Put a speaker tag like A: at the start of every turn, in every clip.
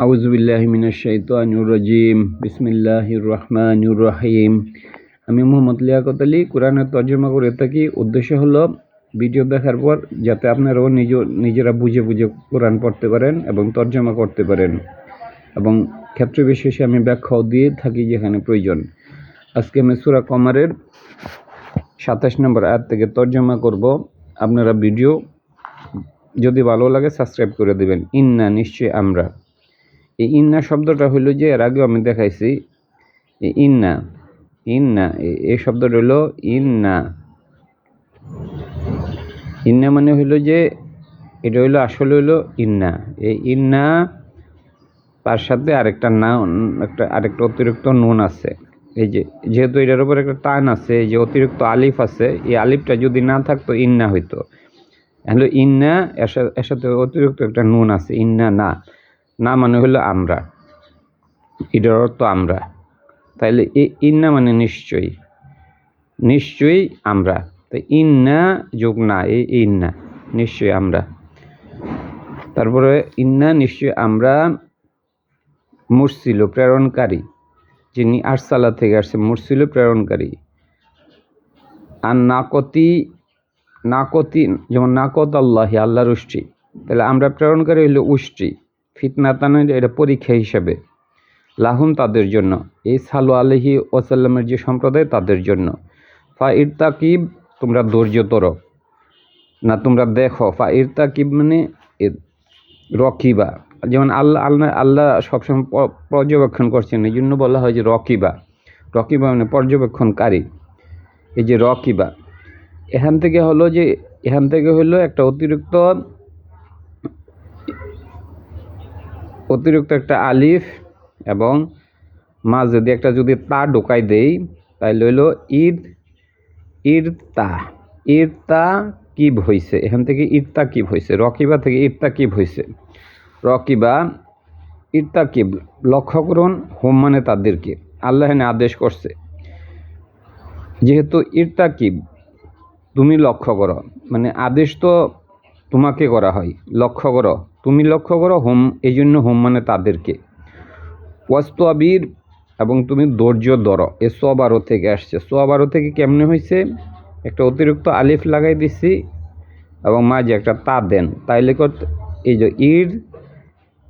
A: আউজুবিল্লাহ মিনাশাইতানির রাজিম। বিসমিল্লাহির রহমানির রহিম। আমি মোহাম্মদ লিয়াকত আলী, কোরআনের তর্জমা করে থাকি। উদ্দেশ্য হলো, ভিডিও দেখার পর যাতে আপনারাও নিজ, নিজেরা বুঝে বুঝে কোরআন পড়তে পারেন এবং তর্জমা করতে পারেন। এবং ক্ষেত্র বিশেষে আমি ব্যাখ্যাও দিয়ে থাকি যেখানে প্রয়োজন। আজকে আমি সুরা কমারের সাতাশ নম্বর আয়াত থেকে তর্জমা করব। আপনারা ভিডিও যদি ভালো লাগে সাবস্ক্রাইব করে দেবেন। ইন্না নিশ্চয়ই আমরা। এই ইন্না শব্দটা হলো যে, এর আগেও আমি দেখাইছি ইন্না ইন্না, এই শব্দটা হলো ইন্না। ইন্না মানে হলো যে, এটা হলো আসলে হলো ইন্না। এই ইন্না, তার সাথে আরেকটা না একটা, আরেকটা অতিরিক্ত নুন আছে। এই যে, যেহেতু এটার উপর একটা টান আছে যে অতিরিক্ত আলিফ আছে, এই আলিফটা যদি না থাকতো, ইন্না হইতো। হলো ইন্না এর সাথে অতিরিক্ত একটা নুন আছে, ইন্না না। না মানে হলো আমরা। এটার অর্থ আমরা। তাইলে ইন্না মানে নিশ্চয়ই। নিশ্চয়ই আমরা। তো ইন্না যোগ না এই ইন্না। নিশ্চয়ই আমরা। তারপরে ইন্না নিশ্চয়ই আমরা মুরসিল, প্রেরণকারী। যিনি আরসালা থেকে আসছে, মুরসিল, প্রেরণকারী। আর নাকতি নাকতি, যেমন নাকত আল্লাহি, আল্লাহর উষ্টি তাহলে আমরা প্রেরণকারী হইল উষ্টি ফিতনাতানের এটা পরীক্ষা হিসাবে। লাহুম তাদের জন্য। এই সালু আলহি ওসাল্লামের যে সম্প্রদায়, তাদের জন্য। ফা ইরতাকিব তোমরা ধৈর্য ধর। না, তোমরা দেখো ফা ইরতাকিব মানে রকিবা। যেমন আল্লাহ আল্লাহ আল্লাহ সবসময় পর্যবেক্ষণ করছেন। এই জন্য বলা হয় যে রকিবা। রকিবা মানে পর্যবেক্ষণকারী। এই যে রকিবা। এখান থেকে হলো যে, এখান থেকে হলো একটা অতিরিক্ত অতিরিক্ত একটা আলিফ এবং মাঝ যদি একটা যদি তা ঢোকাই দেই তাহলে হইল ঈদ ঈদ তা ঈদ তা কিব হয়েছে এখান থেকে ইরতা কিব হয়েছে রকিবা থেকে ইরতা কিব হয়েছে রকিবা ইরতা কিব, লক্ষ্য করুন, হোম মানে তাদেরকে আল্লাহ এখানে আদেশ করছে, যেহেতু ইরতা কিব, তুমি লক্ষ্য করো মানে আদেশ তো তোমাকে করা হয়। লক্ষ্য করো। তুমি লক্ষ্য করো হোম এই জন্য হোম মানে তাদেরকে। ওয়াস্তু আবির এবং তুমি ধৈর্য ধরো। এ সবারও থেকে আসছে। সবারও থেকে কেমনে হয়েছে একটা অতিরিক্ত আলিফ লাগাই দিছি এবং মাঝে একটা তা দেন। তাইলে করতে এই যে ইর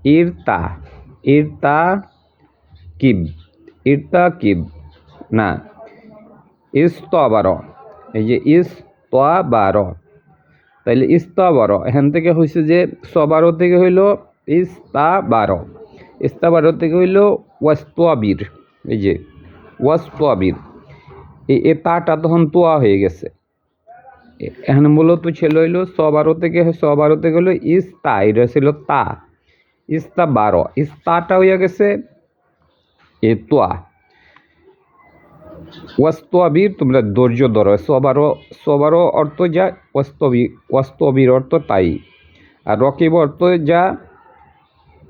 A: ইর তা। ইর তা কিব। ইর তা কিব। না। ইস বারো এই যে ইস বারো তাইলে ইস্তা বারো এখান থেকে হয়েছে যে সবারো থেকে হইল ইস্তা বারো ইস্তা বারো থেকে হইল ওয়াস্তাবির। এই যে, ওয়াস্তাবির। এ তাটা তখন তোয়া হয়ে গেছে। এখানে মূলত ছিল হইল সবারো থেকে সবারো থেকে হইল ইস্তা, এটা ছিল তা। ইস্তা বারো ইস্তাটা হইয়া গেছে এ তোয়া। ওয়াস্তবির, তোমরা ধৈর্য ধরো। সবারও সবারও অর্থ যা, ওয়াস্তবি, ওয়াস্তবির অর্থ তাই। আর রকিব অর্থ যা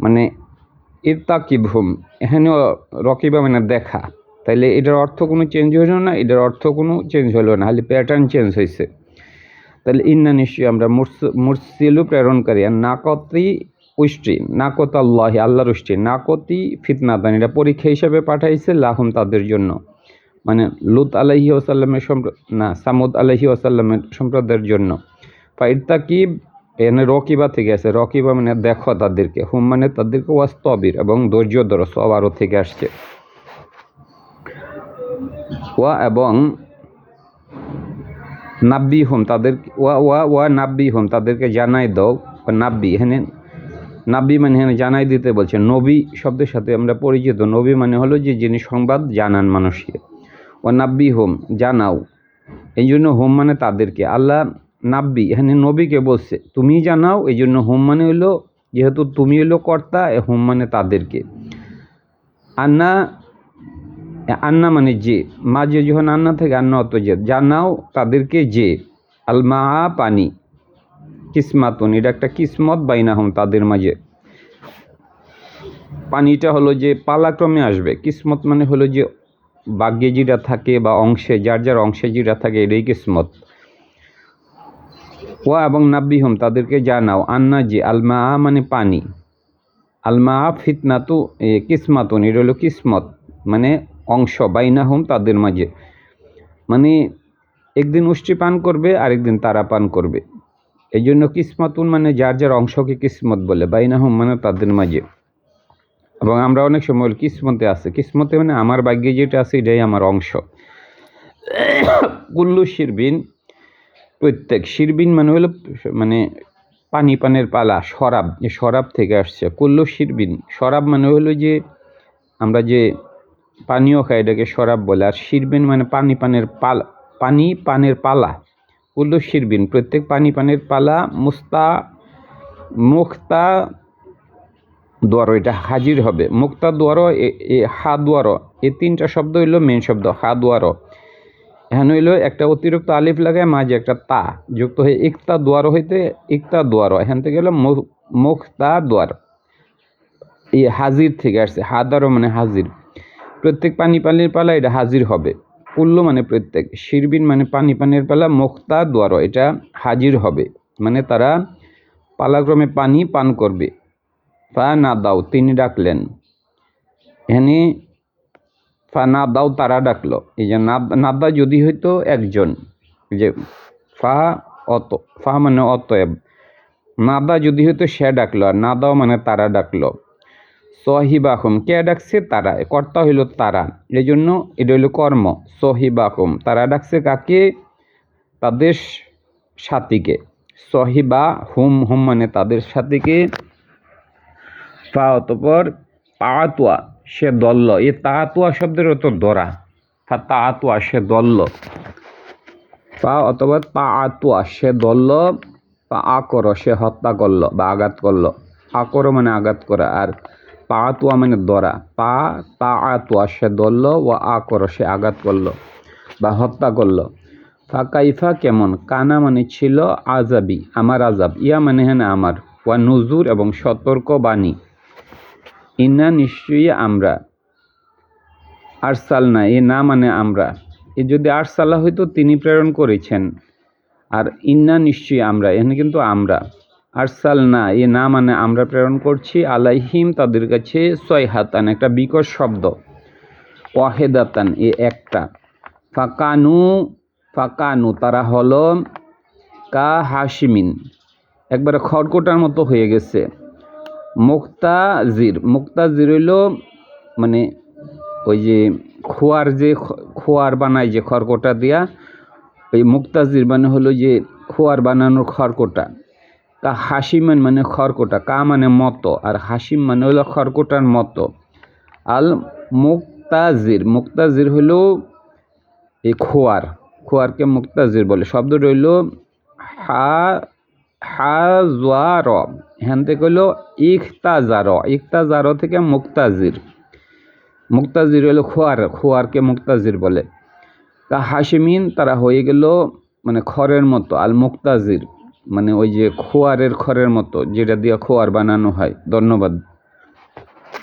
A: মানে ইরতাকিবহুম। এখানেও রকিবা মানে দেখা। তাইলে এটার অর্থ কোনো চেঞ্জ হলো না, এটার অর্থ কোনো চেঞ্জ হলো না, খালি প্যাটার্ন চেঞ্জ হয়েছে তাহলে ইন্না নিশ্চয়ই আমরা মুরস- মুরসিলু প্রেরণকারী। আর নাকতি উষ্টি নাকত আল্লাহ আল্লাহর উষ্টি নাকতি ফিতনাদান, এটা পরীক্ষা হিসাবে পাঠাইছে, লাহম তাদের জন্য। মানে লুত আলাহি ওসাল্লামের সম্প্র না, সামুদ আলাহি ওসাল্লামের সম্প্রদায়ের জন্য। ফাইরতাকিব এনে রকিবা থেকে আছে রকিবা মানে দেখো তাদেরকে। হুম মানে তাদেরকে ওয়াস্তবির এবং ধৈর্য ধরো সব আরও থেকে আসছে। ওয়া এবং নাব্বি হোম তাদের ওয়া ওয়া ওয়া নাব্বি হোম তাদেরকে জানাই দাও। নাব্বি, এখানে নাব্বি মানে এখানে জানাই দিতে বলছে। নবী শব্দের সাথে আমরা পরিচিত। নবী মানে হলো যে যিনি সংবাদ জানান মানুষকে। নাব্বি হোম জানাও। এই জন্য হোম মানে তাদেরকে। আল্লাহ নাব্বি, এখানে নবীকে বলছে, তুমি জানাও এই জন্য হোম মানে হলো, যেহেতু তুমি হলো কর্তা, এ হোম মানে তাদেরকে। আন্না আন্না মানে যে। মা যে যখন আন্না থেকে, আন্না অত যে। জানাও তাদেরকে যে। আলমা পানি কিসমাতুন, এটা একটা কিসমত বাইনাহম তাদের মাঝে। পানিটা হলো যে পালাক্রমে আসবে। কিসমত মানে হলো যে ভাগ্যে যেটা থাকে বা অংশে, যার যার অংশে যেটা থাকে, এটাই কিসমত। ওয়া এবং নাব্বিহম, তাদেরকে জানাও, আন্না যে আলমা মানে পানি। আলমা ফিতনাতু কিসমাতুন, এটা হলো কিসমত মানে অংশ, বাইনাহুম, তাদের মাঝে। মানে একদিন উষ্টি পান করবে, আরেকদিন তারা পান করবে। এই জন্য কিসমাতুন মানে যার যার অংশকে কিসমত বলে, বাইনাহুম মানে তাদের মাঝে। এবং আমরা অনেক সময় কিসমতে আছে। কিসমতে মানে আমার ভাগ্যে যেটা আছে, এটাই আমার অংশ। কুল্লু শিরবিন, প্রত্যেক শিরবিন মানে হলো মানে পানি পানের পালা শরাব যে শরাব থেকে আসছে। কুল্লু শিরবিন শরাব মানে হলো যে আমরা যে পানীয় খাই, এটাকে শরাব বলে। আর শিরবিন মানে পানি পানের পালা, পানি পানের পালা। কুল্লু শিরবিন, প্রত্যেক পানি পানের পালা, মুস্তা মুক্তা দুয়ারো এটা হাজির হবে। মুক্তা দুয়ারো হা দুয়ারো এই তিনটা শব্দ হইল মেন শব্দ, হা দুয়ারো এখানে হইল একটা অতিরিক্ত আলিফ লাগায়, মাঝে একটা তা। যুক্ত হয়ে ইকতা দুয়ার হইতে ইকতা দুয়ার এখান থেকে হলো মুখতা দুয়ার। এই হাজির থেকে আসছে হাদারও মানে হাজির। প্রত্যেক পানি পানির পালা এটা হাজির হবে। কুল্লু মানে প্রত্যেক, শিরবিন মানে পানি পানির পালা, মুক্তা দুয়ার এটা হাজির হবে। মানে তারা পালাক্রমে পানি পান করবে। ফা না দাও, তিনি ডাকলেন। এখানে ফা না দাও, তারা ডাকলো। এই যে নাদা যদি হইতো একজন যে ফা অত, ফা মানে অতএব। নাদা যদি হইতো সে ডাকলো, আর না দাও মানে তারা ডাকলো। সহিবাহুম, কে ডাকছে? তারা। কর্তা হইল তারা। এই জন্য এটা হইল কর্ম। সহিবাহুম, তারা ডাকছে কাকে? তাদের সাথীকে। সহিবা হুম হুম মানে তাদের সাথীকে। পা অতপর তাতুয়া সে দল্ল। এই তাতুয়া শব্দের অর্থ দরা তা তাতুয়া সে দল্ল। পা অথবা তা আতুয়া সে দল্ল। পা আ করো সে হত্যা করল বা আঘাত করল। আকর মানে আঘাত করা আর পা আতুয়া মানে দরা পা তা আতুয়া সে দল্ল ও আ করো সে আঘাত করল বা হত্যা করল। ফা কাইফা কেমন? কানা মানে ছিল আজাবি আমার আজাব ইয়া মানে হ্যাঁ আমার। ওয়া নুজুর এবং সতর্ক বাণী। ইন্না নিশ্চয়ই আমরা। আরসাল না, এ না মানে আমরা। এ যদি আরসালা হইতো, তিনি প্রেরণ করেছেন। আর ইন্না নিশ্চয়ই আমরা, এখানে কিন্তু আমরা। আরসাল না, এ না মানে আমরা প্রেরণ করছি। আলাইহিম তাদের কাছে ছয় হাতান, একটা বিকট শব্দ। ওয়াহেদাতান, এ একটা। ফাকানু ফাকানু, তারা হলো কা হাসিমিন একবারে খড়কোটার মতো হয়ে গেছে। মুক্তাজির মুক্তাজির হইল মানে ওই যে খোয়ার যে খোয়ার বানায় যে খড়কোটা দিয়া, ওই মুক্তাজির মানে হলো যে খোয়ার বানানোর খড়কোটা। তা হাসিমান মানে খড়কোটা, কা মানে মতো, আর হাসিম মানে হলো খড়কোটার মতো। আল মুক্তাজির মুক্তাজির হলো এই খোয়ার, খোয়ারকে মুক্তাজির বলে। শব্দ রইল হা হাজার হ্যান থেকে হলো ইখতাজার ইখতাজার থেকে মুক্তাজির। মুক্তাজির হলো খোয়ার, খোয়ারকে মুক্তাজির বলে। তা হাসিমিন তারা হয়ে গেল মানে খড়ের মতো, আল মুক্তাজির মানে ওই যে খোয়ারের খড়ের মতো, যেটা দিয়ে খোয়ার বানানো হয়, ধন্যবাদ।